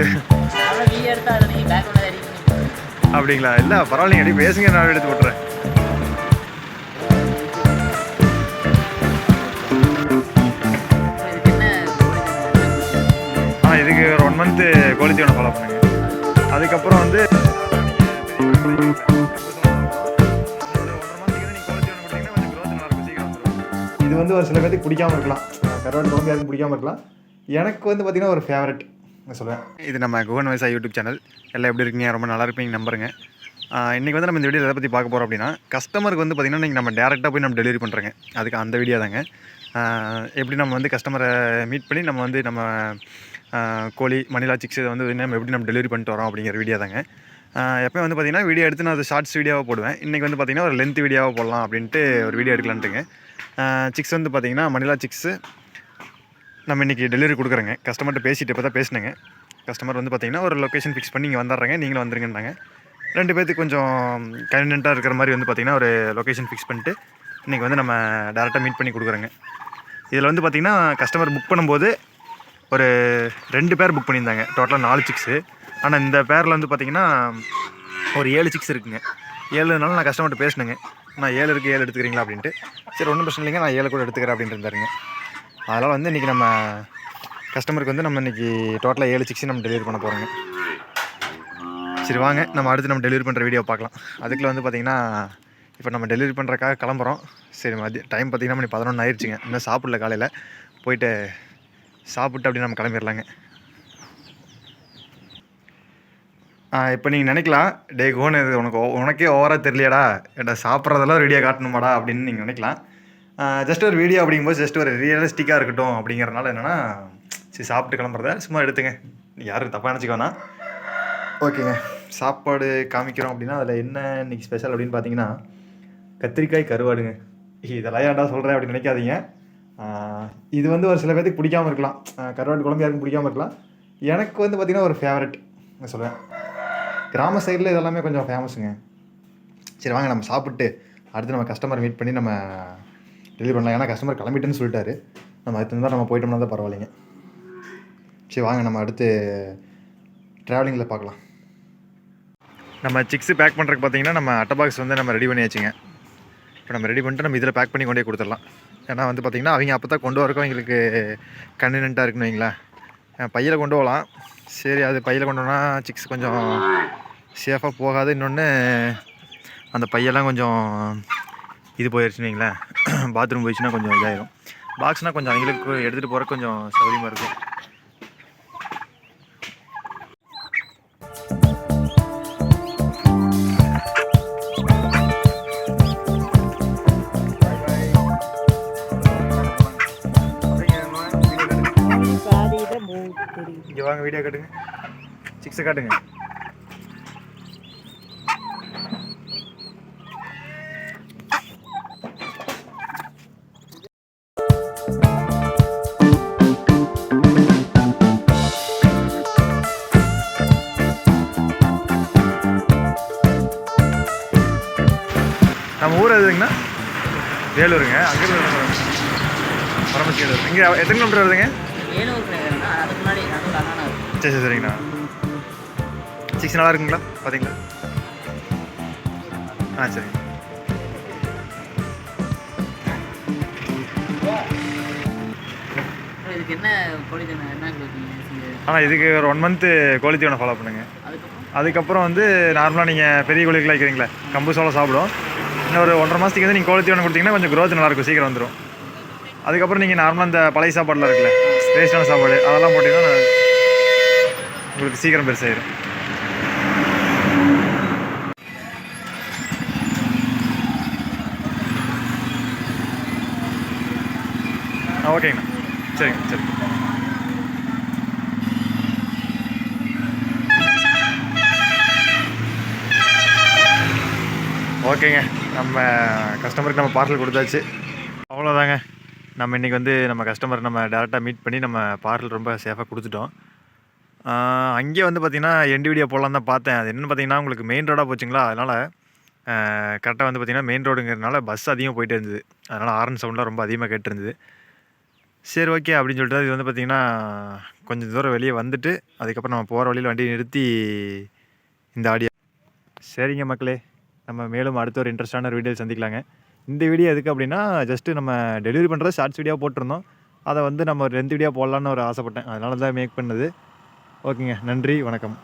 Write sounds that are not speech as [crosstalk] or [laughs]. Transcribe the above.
[laughs] அப்படிங்களா? இல்லை பரவாயில்லைங்க அடி பேசுங்க நான் எடுத்து போட்டுறேன் இதுக்கு ஆ இதுக்கு ஒரு ஒன் மந்த்து கோழித்தீவனம் ஃபாலோ பண்ணுங்க. அதுக்கப்புறம் வந்து இது வந்து ஒரு சில பேருக்கு பிடிக்காம இருக்கலாம். கருவாடு குழம்பு யாருக்கும் பிடிக்காம இருக்கலாம். எனக்கு வந்து பார்த்தீங்கன்னா ஒரு ஃபேவரட் சொல்லுவேன் இது நம்ம குகன் விவசாய யூடியூப் சேனல். எல்லாம் எப்படி இருக்கீங்க? ரொம்ப நல்லா இருப்பீங்க நம்புறேங்க. இன்றைக்கி வந்து நம்ம இந்த வீடியோ எதை பற்றி பார்க்க போகிறோம் அப்படின்னா கஸ்டமருக்கு வந்து பார்த்திங்கன்னா இன்றைக்கி நம்ம டேரெக்டாக போய் நம்ம டெலிவரி பண்ணுறேங்க அதுக்கு அந்த வீடியோ தாங்க. எப்படி நம்ம வந்து கஸ்டமரை மீட் பண்ணி நம்ம வந்து நம்ம கோழி மணிலா சிக்ஸ் இதை வந்து நம்ம எப்படி நம்ம டெலிவரி பண்ணிட்டு வரோம் அப்படிங்கிற வீடியோ தாங்க. எப்போயும் வந்து பார்த்திங்கன்னா வீடியோ எடுத்து நான் அது ஷார்ட்ஸ் வீடியோவாக போடுவேன். இன்றைக்கி வந்து பார்த்திங்கன்னா ஒரு லென்த் வீடியோவாக போடலாம் அப்படின்ட்டு ஒரு வீடியோ எடுக்கலான்ட்டுங்க. சிக்ஸ் வந்து பார்த்திங்கன்னா மணிலா சிக்ஸு நம்ம இன்றைக்கி டெலிவரி கொடுக்குறேங்க. கஸ்டமர்கிட்ட பேசிட்டு இப்போ தான் பேசினேங்க. கஸ்டமர் வந்து பார்த்திங்கன்னா ஒரு லொக்கேஷன் ஃபிக்ஸ் பண்ணி இங்கே வந்துடுறாங்க நீங்களும் வந்துருங்கன்னாங்க. ரெண்டு பேர்த்துக்கு கொஞ்சம் கன்வீனியண்ட்டாக இருக்கிற மாதிரி வந்து பார்த்திங்கன்னா ஒரு லொக்கேஷன் ஃபிக்ஸ் பண்ணிட்டு இன்றைக்கி வந்து நம்ம டேரெக்டாக மீட் பண்ணி கொடுக்குறோங்க. இதில் வந்து பார்த்திங்கன்னா கஸ்டமர் புக் பண்ணும்போது ஒரு ரெண்டு பேர் புக் பண்ணியிருந்தாங்க. டோட்டலாக நாலு சிக்ஸு ஆனால் இந்த பேரில் வந்து பார்த்திங்கன்னா ஒரு ஏழு சிக்ஸ் இருக்குங்க. ஏழுனால நான் கஸ்டமர்கிட்ட பேசினேங்க. நான் ஏழு இருக்குது ஏழு எடுத்துக்கிறீங்களா அப்படின்ட்டு. சரி ஒன்றும் பிரச்சனை இல்லைங்க. நான் ஏழு கூட எடுத்துக்கிறேன் அப்படின்ட்டு இருந்தாருங்க. அதனால் வந்து இன்றைக்கி நம்ம கஸ்டமருக்கு வந்து நம்ம இன்றைக்கி டோட்டலாக ஏழு சிக்ஸ் நம்ம டெலிவரி பண்ண போகிறோங்க சரி வாங்க. நம்ம அடுத்து நம்ம டெலிவரி பண்ணுற வீடியோ பார்க்கலாம். அதுக்குள்ள வந்து பார்த்திங்கன்னா இப்போ நம்ம டெலிவரி பண்ணுறக்காக கிளம்புறோம். சரி மதியம் டைம் பார்த்திங்கன்னா மணி பதினொன்று ஆயிடுச்சுங்க இன்னும் சாப்பிடல காலையில். போயிட்டு சாப்பிட்டு அப்படி நம்ம கிளம்பிடலாங்க இப்போ நீங்கள் நினைக்கலாம் டே கோன்னு இது உனக்கு ஓ- உனக்கே ஓவராக தெரியலையாடா. ஏடா சாப்பிட்றதெல்லாம் ரெடியாக காட்டணுமாடா. அப்படின்னு நீங்கள் நினைக்கலாம். ஜஸ்ட் ஒரு வீடியோ அப்படிங்கும்போது ஜஸ்ட் ஒரு ரியலிஸ்டிக்காக இருக்கட்டும் அப்படிங்கிறனால என்னென்னா சரி சாப்பிட்டு கிளம்புறத சும்மா எடுத்துங்க. யாரும் தப்பாக நினச்சிக்க வேணாம். ஓகேங்க. சாப்பாடு காமிக்கிறோம் அப்படின்னா அதில் என்ன இன்னைக்கு ஸ்பெஷல் அப்படின்னு பார்த்தீங்கன்னா கத்திரிக்காய் கருவாடுங்க. இதெல்லாம் ஏன்டா சொல்கிறேன் அப்படின்னு நினைக்காதீங்க. இது வந்து ஒரு சில பேர்த்துக்கு பிடிக்காம இருக்கலாம். கருவாடு குழம்பு யாருக்கும் பிடிக்காம இருக்கலாம். எனக்கு வந்து பார்த்திங்கன்னா ஒரு ஃபேவரட் நான் சொல்லுவேன் கிராம சைடில் இதெல்லாமே கொஞ்சம் ஃபேமஸுங்க சரி வாங்க நம்ம சாப்பிட்டு அடுத்து நம்ம கஸ்டமர் மீட் பண்ணி நம்ம டெலிவரி பண்ணலாம். ஏன்னா கஸ்டமர் கிளம்பிட்டுன்னு சொல்லிட்டாரு. நம்ம அடுத்து தான் நம்ம போயிட்டோம்னா தான் பரவாயில்லைங்க. சரி வாங்க நம்ம அடுத்து ட்ராவலிங்கில் பார்க்கலாம். நம்ம சிக்ஸு பேக் பண்ணுறதுக்கு பார்த்தீங்கன்னா நம்ம அட்டை பாக்ஸ் வந்து நம்ம ரெடி பண்ணியாச்சுங்க. இப்போ நம்ம ரெடி பண்ணிட்டு நம்ம இதில் பேக் பண்ணி கொண்டே கொடுத்துடலாம். ஏன்னா வந்து பார்த்திங்கன்னா அவங்க அப்போ தான் கொண்டு வரக்கும் எங்களுக்கு கன்வீனியண்ட்டாக இருக்குன்னு வைங்களேன். பையில் கொண்டு போகலாம். சரி அது பையில் கொண்டு போனால் சிக்ஸ் கொஞ்சம் சேஃபாக போகாது. இன்னொன்று அந்த பையெல்லாம் கொஞ்சம் இது போயிடுச்சுன்னு வைங்களேன். [clears throat] பாத்ரூம் போயிடுச்சுன்னா கொஞ்சம் இதாயிரும். பாக்ஸ்னால் கொஞ்சம் அவங்களுக்கு எடுத்துகிட்டு போகிறக்கு கொஞ்சம் சௌகரியமாக இருக்கும் இங்கே வாங்க வீடியோ காட்டுங்க. சிக்ஸை காட்டுங்க. எதுங்கண்ணா வேலூருங்க. அங்கிருந்து பரமத்தி வேலூர் இங்கே எத்தனை கிலோமீட்டர் வருதுங்க? சரி சரி சரிங்கண்ணா. சிக்ஸ் நல்லா இருக்குங்களா? பார்த்தீங்களா ஆ சரிங்க ஆனால் இதுக்கு ஒரு ஒன் மந்த்து குவாலிட்டி ஒன்று ஃபாலோ பண்ணுங்க. அதுக்கப்புறம்? வந்து நார்மலாக நீங்கள் பெரிய கோழிகளாக இருக்கிறீங்களா கம்பு சோளம் சாப்பிடும். இன்னொரு ஒரு ஒன்றரை மாதத்துக்கு வந்து நீங்கள் கோழி தீவனம் கொடுத்தீங்கன்னா கொஞ்சம் க்ரோத் நல்லாயிருக்கும். சீக்கிரம் வந்துடும் அதுக்கப்புறம் நீங்கள் நார்மலாக இந்த பழைய சாப்பாடுலாம் இருக்குல்ல வேஸ்டான சாப்பாடு அதெல்லாம் போட்டிங்கன்னா உங்களுக்கு சீக்கிரம் பெருசாகிடும் ஆ ஓகேங்கண்ணா சரிங்க சரி. ஓகேங்க நம்ம கஸ்டமருக்கு நம்ம பார்சல் கொடுத்தாச்சு. அவ்வளோதாங்க நம்ம இன்றைக்கி வந்து நம்ம கஸ்டமர் நம்ம டேரெக்டாக மீட் பண்ணி நம்ம பார்சல் ரொம்ப சேஃபாக கொடுத்துட்டோம். அங்கேயே வந்து பார்த்திங்கன்னா எண்டு வீடியோ போடலாம் தான் பார்த்தேன். அது என்னென்னு பார்த்தீங்கன்னா உங்களுக்கு மெயின் ரோடாக போச்சுங்களா? அதனால் கரெக்டாக வந்து பார்த்திங்கன்னா மெயின் ரோடுங்கிறதுனால பஸ் அதிகமாக போயிட்டே இருந்தது. அதனால் ஆரன் சவுண்ட்லாம் ரொம்ப அதிகமாக கேட்டிருந்தது. சரி ஓகே அப்படின்னு சொல்லிட்டு இது வந்து பார்த்திங்கன்னா கொஞ்சம் தூரம் வெளியே வந்துட்டு அதுக்கப்புறம் நம்ம போகிற வழியில் வண்டியை நிறுத்தி இந்த ஆடியோ சரிங்க மக்களே. நம்ம மேலும் அடுத்த ஒரு இன்ட்ரெஸ்டான வீடியோ சந்திக்கலாங்க. இந்த வீடியோ எதுக்கு அப்படின்னா ஜஸ்ட்டு நம்ம டெலிவரி பண்ணுறது ஷார்ட்ஸ் வீடியோ போட்டிருந்தோம். அதை வந்து நம்ம ஒரு ரெண்டு வீடியோ போடலான்னு ஒரு ஆசைப்பட்டேன். அதனால தான் மேக் பண்ணது ஓகேங்க நன்றி. வணக்கம்.